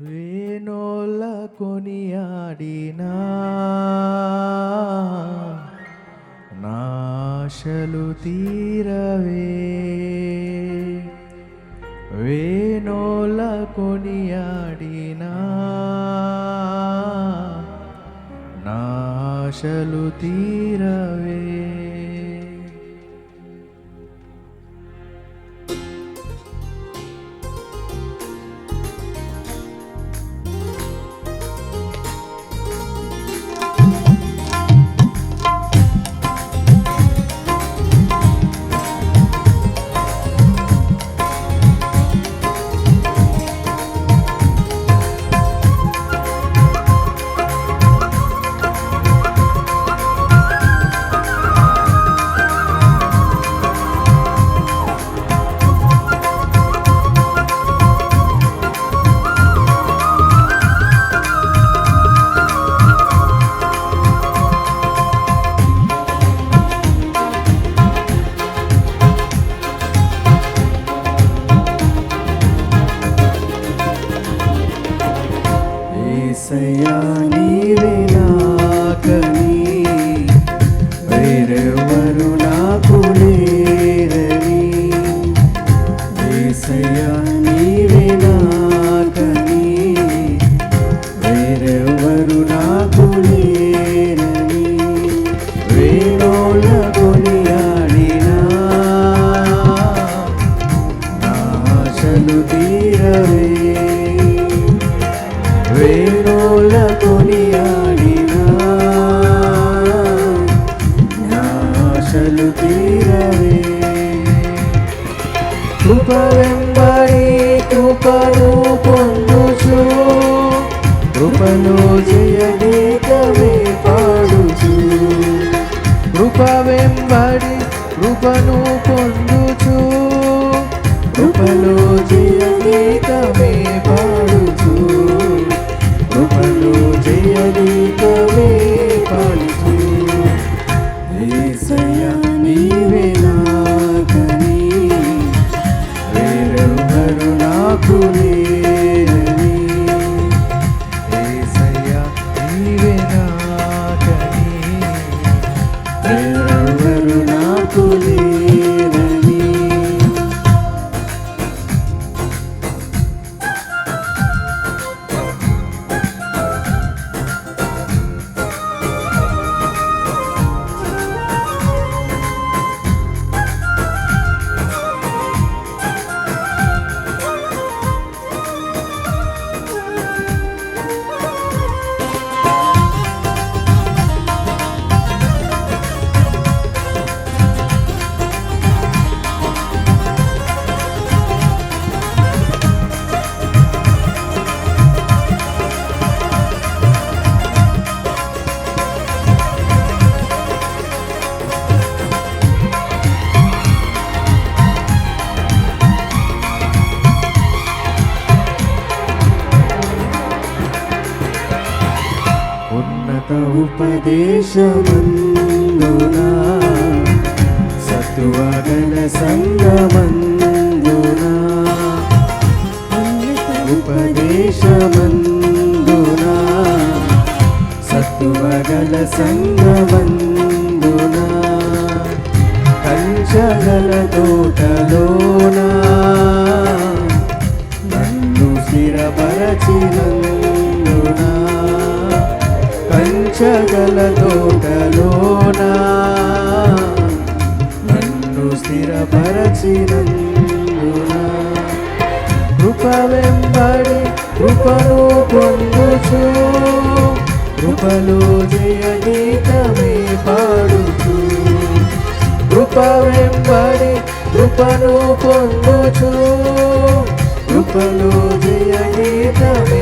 వేణోళ్ళ కొనియాడినా. నాశలు తీరవే. వేణోళ్ళ కొనియాడినా. నాశలు తీరవే. ఆశలు తీరవే. కృప వెంబడి కృపను పొందుచు. కృపను జయగీతమే పాడుచు. కృప వెంబడి కృపను কুলি ఉపదేశమందునా సత్వగణ సంగమందునా ఉన్నత ఉపదేశమందునా? సత్వగల సంగమందునా కంచగల తోటలోనా? నన్ను స్థిరపరచినందునా రక్షగల తోటలోనా నన్ను స్థిరపరచినందునా కృపవెంబడి కృపను పొందుచు కృపలో జయ గీతమే పాడుచు. కృపవెంబడి కృపను పొందుచు కృపలో జయ గీతమే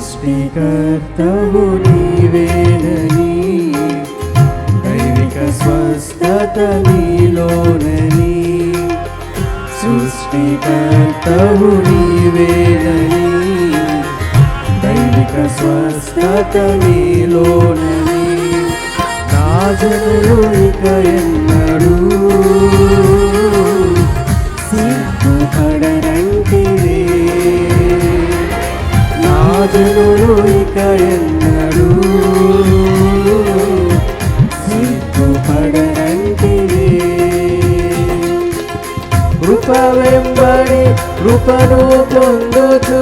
సృష్టికర్తవు నీవేనని దైవిక స్వస్థత నీలోనని సృష్టికర్తవు నీవేనని దైవిక స్వస్థత నీలోనని నా. ఇక ఎన్నడూ నా జనులు ఇక ఎన్నడూ సిగ్గుపడరంటివే కృప వెంబడి కృపను పొందుతూ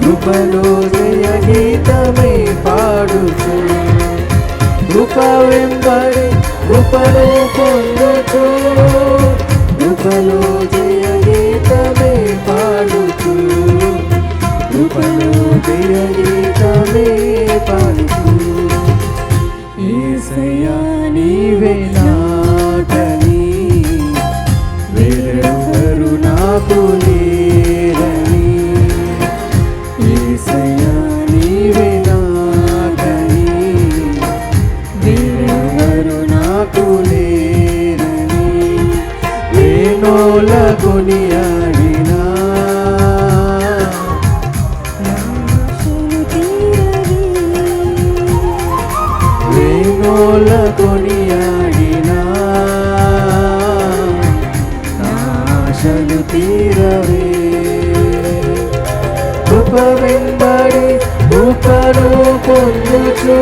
కృపలో జయ గీతమే పాడుతూ కృప వెంబడి కృపను పొందుతూ కృపలో జయ గీతమే పాడుతూ కృపలో జయ వేణోల కొనియాడినా నాశలు తీరవే. కృప వెంబడి కృపను పొందుచు.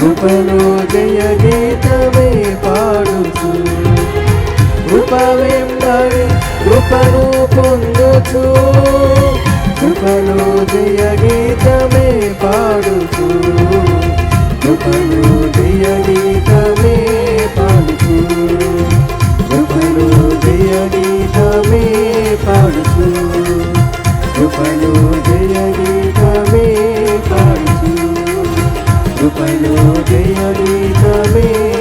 కృపను జయ గీతమే పాడుచు. కృప వెంబడి కృపను పొందుచు. కృపను జయ గీతమే పాడుచు. గీతమే పాడుచు కృపను జయ గీతమే